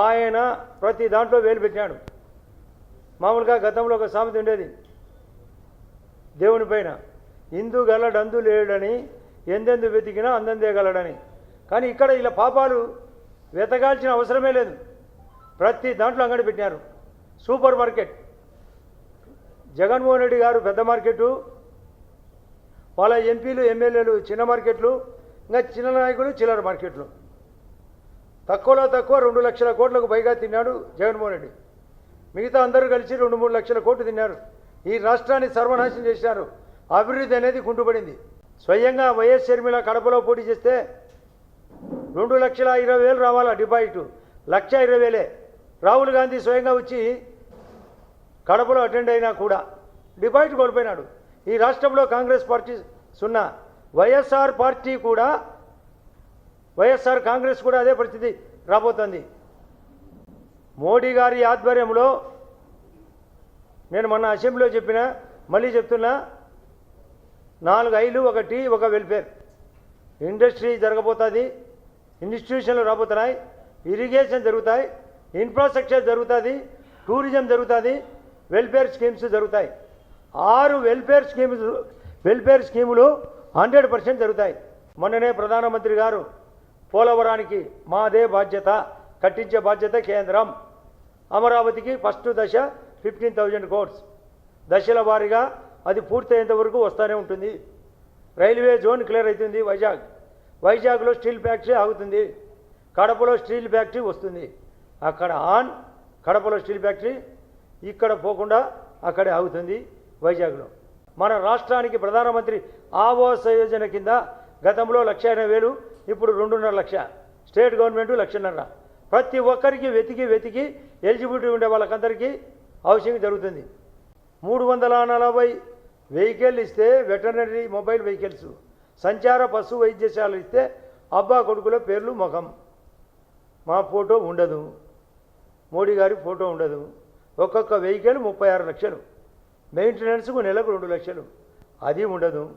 ఆయన ప్రతి దాంట్లో వేలు పెట్టాడు మామూలుగా గతంలో ఒక సామెత ఉండేది. దేవుని పైన ఇందు గలడందు లేడని ఎందెందు వెతికినా అందందే గలడని కానీ ఇక్కడ ఇలా పాపాలు వెతకాల్సిన అవసరమే లేదు. ప్రతి దాంట్లో అంగడి పెట్టినారు. Super market. జగన్మోహన్ రెడ్డి గారు పెద్ద మార్కెటు. వాళ్ళ ఎంపీలు ఎమ్మెల్యేలు చిన్న మార్కెట్లు. ఇంకా చిన్న నాయకులు చిల్లర మార్కెట్లు. తక్కువలో తక్కువ రెండు లక్షల కోట్లకు పైగా తిన్నాడు జగన్మోహన్ రెడ్డి. మిగతా అందరూ కలిసి రెండు మూడు లక్షల కోట్లు తిన్నారు. ఈ రాష్ట్రాన్ని సర్వనాశనం చేశారు. అభివృద్ధి అనేది కుంటుపడింది. స్వయంగా వైఎస్ షర్మిల కడపలో పోటీ చేస్తే రెండు లక్షల ఇరవై వేలు రావాలా డిపాజిట్? లక్ష ఇరవై వేలే. రాహుల్ గాంధీ స్వయంగా వచ్చి కడపలో అటెండ్ అయినా కూడా డిపాజిట్ కోల్పోయినాడు. ఈ రాష్ట్రంలో కాంగ్రెస్ పార్టీ సున్నా. వైఎస్ఆర్ పార్టీ కూడా వైఎస్ఆర్ కాంగ్రెస్ కూడా అదే పరిస్థితి రాబోతోంది. మోడీ గారి ఆధ్వర్యంలో నేను మొన్న అసెంబ్లీలో చెప్పిన మళ్ళీ చెప్తున్నా నాలుగు ఐలు ఒక టీ ఒక వెల్ఫేర్. ఇండస్ట్రీ జరగబోతుంది ఇన్స్టిట్యూషన్లు రాబోతున్నాయి ఇరిగేషన్ జరుగుతాయి ఇన్ఫ్రాస్ట్రక్చర్ జరుగుతుంది టూరిజం జరుగుతుంది వెల్ఫేర్ స్కీమ్స్ జరుగుతాయి. ఆరు వెల్ఫేర్ స్కీమ్స్ వెల్ఫేర్ స్కీములు హండ్రెడ్ పర్సెంట్ జరుగుతాయి. మొన్ననే ప్రధానమంత్రి గారు పోలవరానికి మాదే బాధ్యత కట్టించే బాధ్యత కేంద్రం. అమరావతికి ఫస్ట్ దశ ఫిఫ్టీన్ థౌజండ్ కోట్స్. దశల వారీగా అది పూర్తయ్యేంత వరకు వస్తూనే ఉంటుంది. రైల్వే జోన్ క్లియర్ అవుతుంది వైజాగ్. వైజాగ్లో స్టీల్ ఫ్యాక్టరీ ఆగుతుంది. కడపలో స్టీల్ ఫ్యాక్టరీ వస్తుంది. అక్కడ ఆన్ కడపలో స్టీల్ ఫ్యాక్టరీ ఇక్కడ పోకుండా అక్కడే ఆగుతుంది వైజాగ్లో. మన రాష్ట్రానికి ప్రధానమంత్రి ఆవాస్ యోజన కింద గతంలో లక్ష ఎనభై వేలు ఇప్పుడు రెండున్నర లక్ష. స్టేట్ గవర్నమెంట్ లక్షన్నర. ప్రతి ఒక్కరికి వెతికి వెతికి ఎలిజిబిలిటీ ఉండే వాళ్ళకందరికీ హౌసింగ్ జరుగుతుంది. మూడు వందల నలభై వెహికల్ ఇస్తే వెటర్నరీ మొబైల్ వెహికల్స్. సంచార పశు వైద్యశాలలు ఇస్తే అబ్బా కొడుకుల పేర్లు ముఖం. మా ఫోటో ఉండదు. మోడీ గారి ఫోటో ఉండదు. ఒక్కొక్క వెహికల్ ముప్పై ఆరు లక్షలు. మెయింటెనెన్స్కు నెలకు రెండు లక్షలు. అది ఉండదు.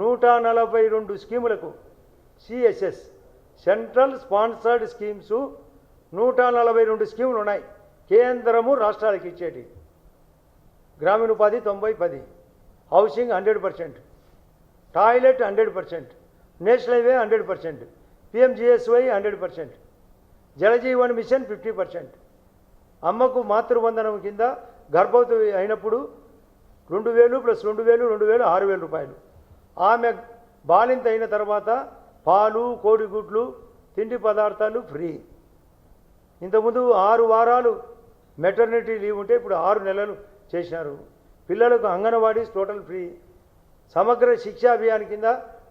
నూట నలభై రెండు స్కీములకు సిఎస్ఎస్ సెంట్రల్ స్పాన్సర్డ్ స్కీమ్స్ నూట నలభై రెండు స్కీములు ఉన్నాయి. కేంద్రము రాష్ట్రాలకు ఇచ్చేటి. గ్రామీణ ఉపాధి తొంభై పది. Housing hundred percent. Toilet hundred percent. National highway hundred percent. PMGSY hundred percent. Jal Jeevan mission fifty percent. అమ్మకు మాతృబంధనం కింద గర్భవతి అయినప్పుడు రెండు వేలు ప్లస్ రెండు వేలు రెండు వేలు ఆరు వేల రూపాయలు. ఆమె బాలింత అయిన తర్వాత పాలు కోడిగుడ్లు తిండి పదార్థాలు ఫ్రీ. ఇంతకుముందు ఆరు వారాలు మెటర్నిటీ లీవ్ ఉంటే ఇప్పుడు ఆరు నెలలు చేసినారు పిల్లలకు అంగన్వాడీస్ టోటల్ ఫ్రీ. సమగ్ర శిక్షా అభియాన్ కింద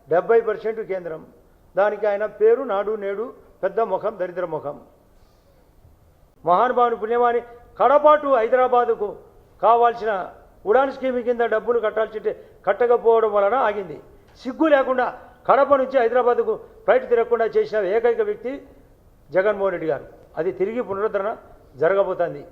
డెబ్బై పర్సెంట్ కేంద్రం. దానికి ఆయన పేరు నాడు నేడు పెద్ద ముఖం దరిద్ర ముఖం. మహానుభావుని పుణ్యమాని కడపాటు హైదరాబాదుకు కావాల్సిన ఉడాన్ స్కీమ్ కింద డబ్బులు కట్టాల్సి కట్టకపోవడం వలన ఆగింది. సిగ్గు లేకుండా కడప నుంచి హైదరాబాద్కు ఫ్లైట్ తిరగకుండా చేసిన ఏకైక వ్యక్తి జగన్మోహన్ రెడ్డి గారు. అది తిరిగి పునరుద్ధరణ జరగబోతోంది.